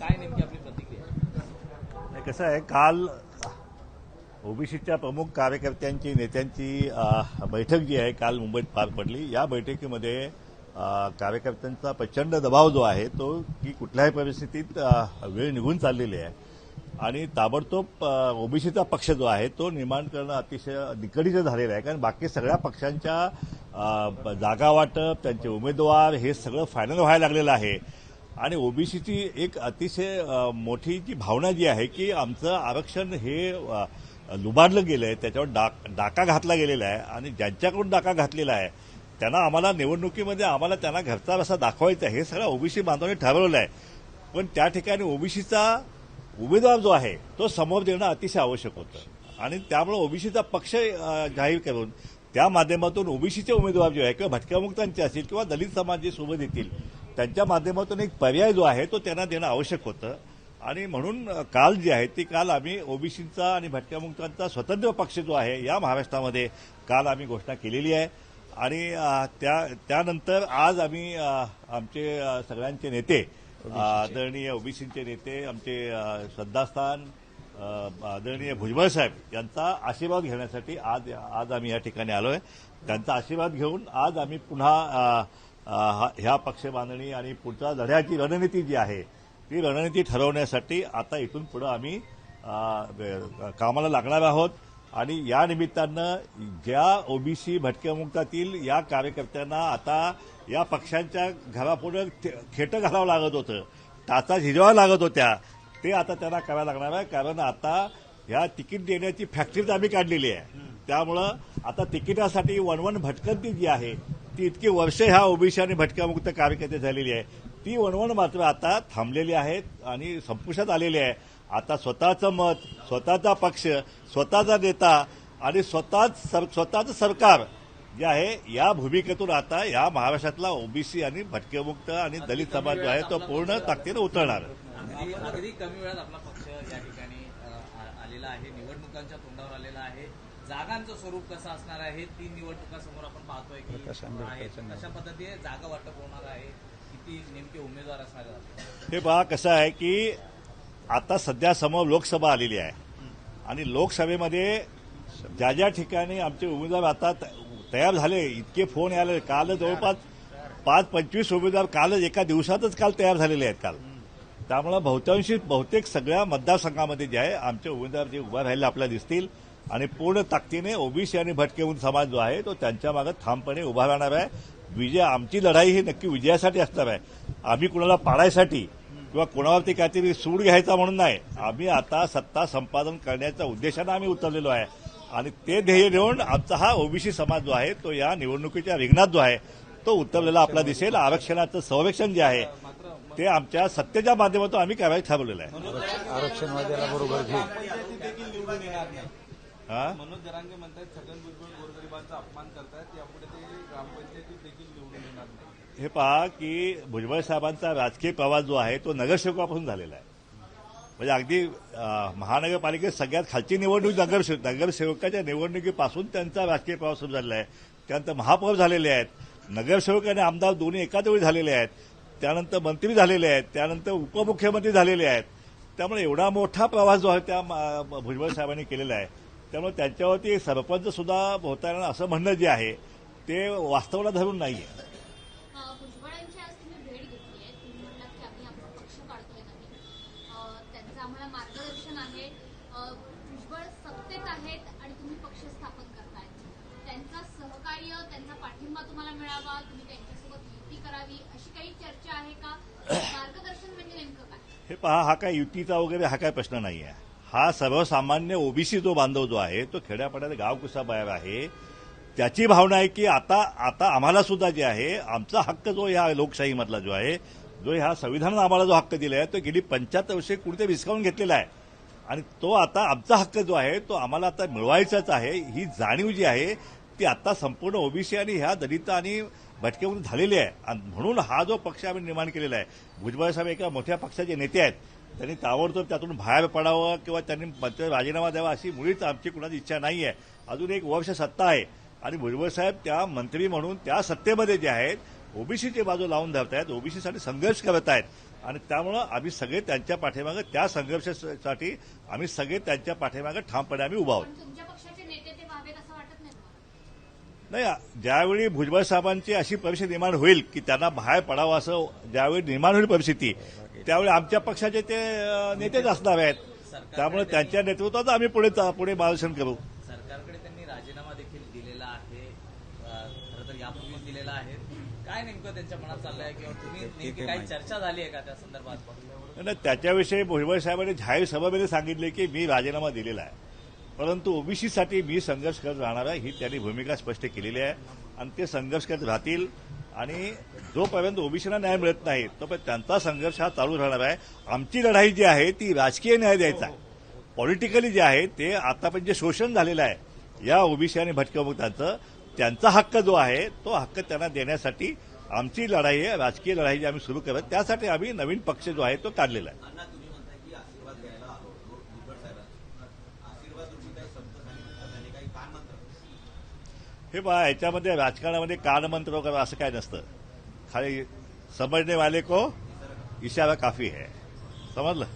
काय नेमकी आपली प्रतिक्रिया? नाही, कसं आहे काल ओबीसीच्या प्रमुख कार्यकर्त्यांची नेत्यांची बैठक जी आहे काल मुंबईत पार पडली. या बैठकीमध्ये कार्यकर्त्यांचा प्रचंड दबाव जो आहे तो की कुठल्याही परिस्थितीत वेळ निघून चाललेली आहे. आणि ताबडतोब ओबीसीचा पक्ष जो आहे तो निर्माण करणं अतिशय निकडीचं झालेलं आहे. कारण बाकी सगळ्या पक्षांच्या जागा वाटप त्यांचे उमेदवार हे सगळं फायनल व्हायला लागलेलं आहे. आणि ओबीसीची एक अतिशय मोठी जी भावना जी आहे की आमचं आरक्षण हे लुबाडलं गेलं आहे त्याच्यावर डाक डाका घातला गेलेला आहे आणि ज्यांच्याकडून डाका घातलेला आहे त्यांना आम्हाला निवडणुकीमध्ये आम्हाला त्यांना घरचा रसा दाखवायचा हे सगळं ओबीसी बांधवांनी ठरवलं आहे. पण त्या ठिकाणी ओबीसीचा उमेदवार जो आहे तो समोर देणं अतिशय आवश्यक होतं. आणि त्यामुळे ओबीसीचा पक्ष जाहीर करून त्या माध्यमातून ओबीसीचे उमेदवार जे आहे किंवा भटक्यामुक्तांचे असतील किंवा दलित समाज जे सोबत येतील त्यांच्या माध्यमातून एक पर्याय जो आहे तो त्यांना देणं आवश्यक होतं. आणि म्हणून काल जी आहे ती काल आम्ही ओबीसीचा आणि भटक्यामुक्तांचा स्वतंत्र पक्ष जो आहे या महाराष्ट्रामध्ये काल आम्ही घोषणा केलेली आहे. आणि त्या त्यानंतर आज आम्ही आमचे सगळ्यांचे नेते आदरणीय ओबीसीचे नेते आमचे श्रद्धास्थान आदरणीय भुजबळ साहेब यांचा आशीर्वाद घेण्यासाठी आज आज आम्ही या ठिकाणी आलोय. त्यांचा आशीर्वाद घेऊन आज आम्ही पुन्हा ह्या पक्ष बांधणी आणि पुढच्या लढ्याची रणनीती जी आहे ती रणनीती ठरवण्यासाठी आता इथून पुढे आम्ही कामाला लागणार आहोत. आणि या निमित्तानं ज्या ओबीसी भटक्यामुक्तातील या कार्यकर्त्यांना आता या पक्षांच्या घरापुढं खेटं घालावं लागत होतं टाचा झिजवावं लागत होत्या ते आता त्यांना करावं लागणार आहे. कारण आता ह्या तिकीट देण्याची फॅक्टरीच आम्ही काढलेली आहे. त्यामुळं आता तिकिटासाठी वन वन भटकंती जी आहे ती इतकी वर्ष ह्या ओबीसी आणि भटक्यामुक्त कार्यकर्ते झालेली आहे. ती वणवण मात्र आता थांबलेली आहेत आणि संपुष्टात आलेली आहे. आता स्वतःचं मत स्वतःचा पक्ष स्वतःचा नेता आणि स्वतःच सर स्वतःचं सरकार जे आहे या भूमिकेतून आता या महाराष्ट्रातला ओबीसी आणि भटकेमुक्त आणि दलित समाज जो आहे तो पूर्ण ताकदीनं उतरणार. अगदी अगदी कमी वेळात आपला पक्ष या ठिकाणी अ, आ- आलेला आहे. निवडणुकांच्या तोंडावर आलेला आहे. जागांचं स्वरूप कसं असणार आहे तीन निवडणुकांसमोर आपण पाहतोय की कशा पद्धतीने जागा वाटप होणार आहे किती नेमके उमेदवार असणार? हे पहा कसं आहे की आता सध्या समोर लोकसभा आलेली आहे. आणि लोकसभेमध्ये ज्या ज्या ठिकाणी आमचे उमेदवार आता त- तयार झाले इतके फोन यायला. काल जवळपास पाच पंचवीस उमेदवार कालच एका दिवसातच काल तयार झालेले आहेत काल. त्यामुळं बहुतांशी बहुतेक सगळ्या मतदारसंघामध्ये जे आहे आमचे उमेदवार जे उभा राहिले आपल्याला दिसतील. आणि पूर्ण ताकदीने ओबीसी आणि भटकेहून समाज जो आहे तो त्यांच्या मागे ठामपणे उभा राहणार आहे. विजय आमची लढाई ही नक्की विजयासाठी असणार आहे. आम्ही कुणाला पाडायसाठी किंवा कोणावरती काहीतरी सूड घ्यायचा म्हणून नाही. आम्ही आता सत्ता संपादन करण्याच्या उद्देशानं आम्ही उतरलेलो आहे. आणि ते ध्येय घेऊन आमचा हा ओबीसी समाज जो आहे तो या निवडणुकीच्या रिंगणात जो आहे तो उतरलेला आपला दिसेल. आरक्षणाचं संरक्षण जे आहे ते आमच्या सत्तेच्या माध्यमातून आम्ही करायला ठरवलेलं आहे. आरक्षणवाद्याला बरोबर घेऊन देखील निवडून येणार नाही हा मनोज जरांगे म्हणतात छगन भुजबळ गोरगरिबांचा अपमान करतात यापुढे ते ग्रामपंचायतीत देखील निवडून येणार नाही हे पहा की भुजबळ साहेबांचा राजकीय प्रवास जो आहे तो नगरसेवकापासून झालेला आहे. म्हणजे अगदी महानगरपालिकेत सगळ्यात खालची निवडणूक नगरसेवक नगरसेवकाच्या निवडणुकीपासून त्यांचा राजकीय प्रवास सुरू झालेला आहे. त्यानंतर महापौर झालेले आहेत. नगरसेवक आणि आमदार दोन्ही एकाच वेळी झालेले आहेत. त्यानंतर मंत्री झालेले आहेत. त्यानंतर उपमुख्यमंत्री झालेले आहेत. त्यामुळे एवढा मोठा प्रवास जो आहे त्या भुजबळ साहेबांनी केलेला आहे. त्यामुळे त्यांच्यावरती सरपंच सुद्धा होता येणार असं म्हणणं जे आहे ते वास्तवाला धरून नाही आहे अ, भुजबळांची आज तुम्ही भेट घेतली आहे तुम्ही म्हटलात की आम्ही आमचा पक्ष काढतोय नवीन. अ, त्यांचं आम्हाला मार्गदर्शन आहे. अ, भुजबळ सत्तेत आहेत आणि तुम्ही पक्ष स्थापन करताय. त्यांचं सहकार्य त्यांचा पाठिंबा तुम्हाला मिळावा. तुम्ही त्यांच्यासोबत युती करावी. अशी काही चर्चा आहे का? मार्गदर्शन म्हणजे नेमकं काय? हे पहा हा काय युतीचा वगैरे हा काय प्रश्न नाही आहे हा सर्वसामान्य ओबीसी जो बांधव जो आहे तो खेड्यापाड्यात गाव कुसाबाहेर आहे. त्याची भावना आहे की आता आता आम्हाला सुद्धा जे आहे आमचा हक्क जो या लोकशाहीमधला जो आहे जो ह्या संविधानानं आम्हाला जो हक्क दिला आहे तो गेली पंच्याहत्तर वर्षे कुठे विस्कावून घेतलेला आहे. आणि तो आता आमचा हक्क जो आहे तो आम्हाला आता मिळवायचाच आहे. ही जाणीव जी आहे ती आता संपूर्ण ओबीसी आणि ह्या दलित आणि भटकेवरून झालेली आहे. आणि म्हणून हा जो पक्ष आम्ही निर्माण केलेला आहे भुजबळ साहेब एका मोठ्या पक्षाचे नेते आहेत. त्यांनी ताबडतोब त्यातून बाहेर पडावं किंवा त्यांनी मंत्री राजीनामा द्यावा अशी मुळीच आमची कुणाची इच्छा नाही आहे अजून एक वर्ष सत्ता आहे. आणि भुजबळ साहेब त्या मंत्री म्हणून त्या सत्तेमध्ये जे आहेत ओबीसीची बाजू लावून धरत आहेत ओबीसीसाठी संघर्ष करत आहेत. आणि त्यामुळं आम्ही सगळे त्यांच्या पाठीमागे त्या संघर्षासाठी आम्ही सगळे त्यांच्या पाठीमागे ठामपणे आम्ही उभा आहोत पण तुमच्या पक्षाचे नेते ते व्हावेत असं वाटत नाही तुम्हाला नाही ज्यावेळी भुजबळ साहेबांची अशी परिस्थिती निर्माण होईल की त्यांना बाहेर पडावं असं ज्यावेळी निर्माण होईल परिस्थिती त्यावेळी आमच्या पक्षाचे ते नेतेच असणार आहेत. त्यामुळे त्यांच्या नेतृत्वात आम्ही पुढे पुढे मार्गदर्शन करू. सरकारकडे त्यांनी राजीनामा देखील दिलेला आहे. खरं तर यापूर्वीच दिलेला आहे. काय नेमकं त्यांच्या मनात चाललंय किंवा तुम्ही नेमकी काही चर्चा झाली आहे का त्या संदर्भात? त्याच्याविषयी भुजबळ साहेबांनी जाहीर सभामध्ये सांगितले की मी राजीनामा दिलेला आहे. परंतु ओबीसीसाठी मी संघर्ष करत राहणार आहे ही त्यांनी भूमिका स्पष्ट केलेली आहे. आणि ते संघर्ष करत राहतील आणि जोपर्यंत ओबीसीना न्याय मिळत नाही तोपर्यंत त्यांचा संघर्ष हा चालू राहणार आहे. आमची लढाई जी आहे ती राजकीय न्याय द्यायचा आहे. पॉलिटिकली जे आहे ते आतापर्यंत जे शोषण झालेलं आहे या ओबीसी आणि भटक्या मुक्तांचं त्यांचा हक्क जो आहे तो हक्क त्यांना देण्यासाठी आमची लढाई आहे राजकीय लढाई जी आम्ही सुरू करत त्यासाठी आम्ही नवीन पक्ष जो आहे तो काढलेला आहे अण्णा तुम्ही म्हणताय की आशीर्वाद घ्यायला आलो भुजबळ साहेबांचा आशीर्वाद रूपी काही शब्द सांगितले त्याने काही कान मंत्र हे बा याच्यामध्ये राजकारणामध्ये कानमंत्र वगैरे असं काय नसतं. खाली समजणे वाले को इशारा काफी है. समजलं?